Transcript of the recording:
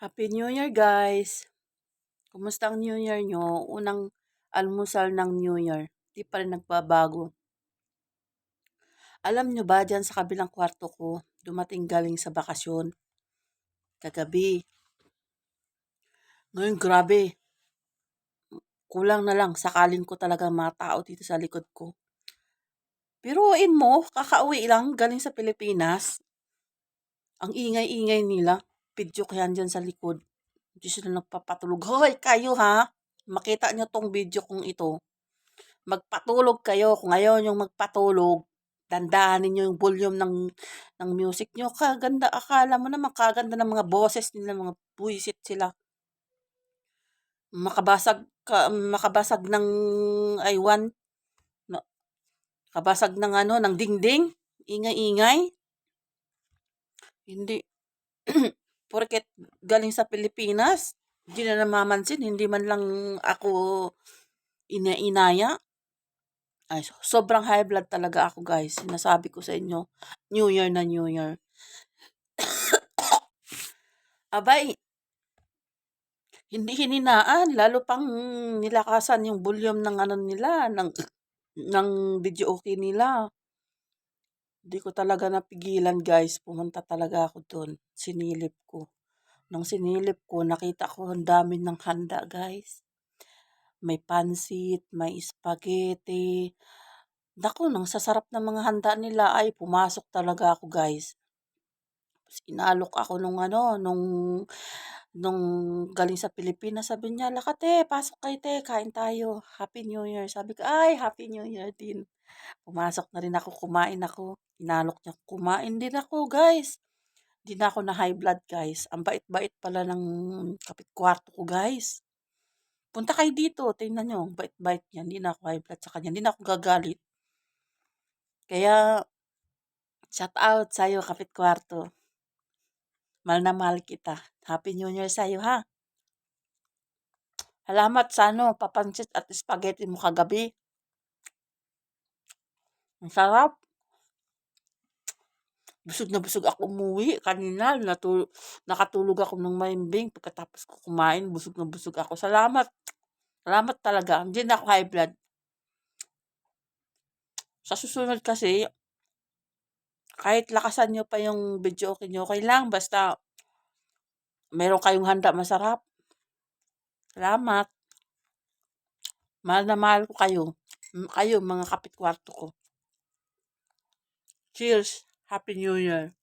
Happy New Year guys! Kumusta ang New Year nyo? Unang almusal ng New Year. Di pa rin nagbabago. Alam nyo ba dyan sa kabilang kwarto ko, dumating galing sa bakasyon. Kagabi. Ngayon grabe. Kulang na lang, sakalin ko talaga mga tao dito sa likod ko. Piruin mo, kakauwi lang galing sa Pilipinas. Ang ingay-ingay nila video ko yan dyan sa likod. Hindi sila nagpapatulog. Hoy, kayo ha! Makita nyo tong video kong ito. Magpatulog kayo. Kung ayaw nyo magpatulog, dandahanin nyo yung volume ng, ng music nyo. Kaganda, akala mo naman kaganda ng mga boses nila, mga buisit sila. Makabasag, ka, makabasag ng aywan. No, kabasag ng ano, ng dingding. Ingay-ingay. Hindi. porket galing sa Pilipinas, hindi na namamansin, hindi man lang ako ina-inaya. Ay, sobrang high blood talaga ako guys. Sinasabi ko sa inyo, New Year na New Year. Abay, hindi hininaan, lalo pang nilakasan yung volume ng ano nila, ng, ng video okay nila. Hindi ko talaga napigilan guys. Pumunta talaga ako doon. Sinilip ko. Nung sinilip ko, nakita ko ang dami ng handa guys. May pansit, may spaghetti. Naku, nang sasarap ng mga handa nila ay pumasok talaga ako guys. Inalok ako nung ano, nung nung galing sa Pilipinas, sabi niya, lakate, pasok kayo te, kain tayo. Happy New Year. Sabi ko, ay, Happy New Year din. Pumasok na rin ako, kumain ako. Inalok niya, kumain din ako, guys. Hindi na ako na high blood, guys. Ang bait-bait pala ng kapit kwarto ko, guys. Punta kayo dito, tingnan nyo, bait-bait niya. Hindi na ako high blood sa kanya, hindi na ako gagalit. Kaya, shout out sa'yo, kapit kwarto. Mahal na mahal kita. Happy New Year sa'yo, ha? Salamat sa ano, papansit at spaghetti mo kagabi. Ang sarap. Busog na busog ako umuwi kanina. Natul nakatulog ako ng maimbing. Pagkatapos ko kumain, busog na busog ako. Salamat. Salamat talaga. Hindi na ako high blood. Sa susunod kasi, kahit lakasan nyo pa yung video okay nyo, okay lang. Basta, meron kayong handa masarap. Salamat. Mahal na mahal ko kayo. Kayo, mga kapit kwarto ko. Cheers! Happy New Year!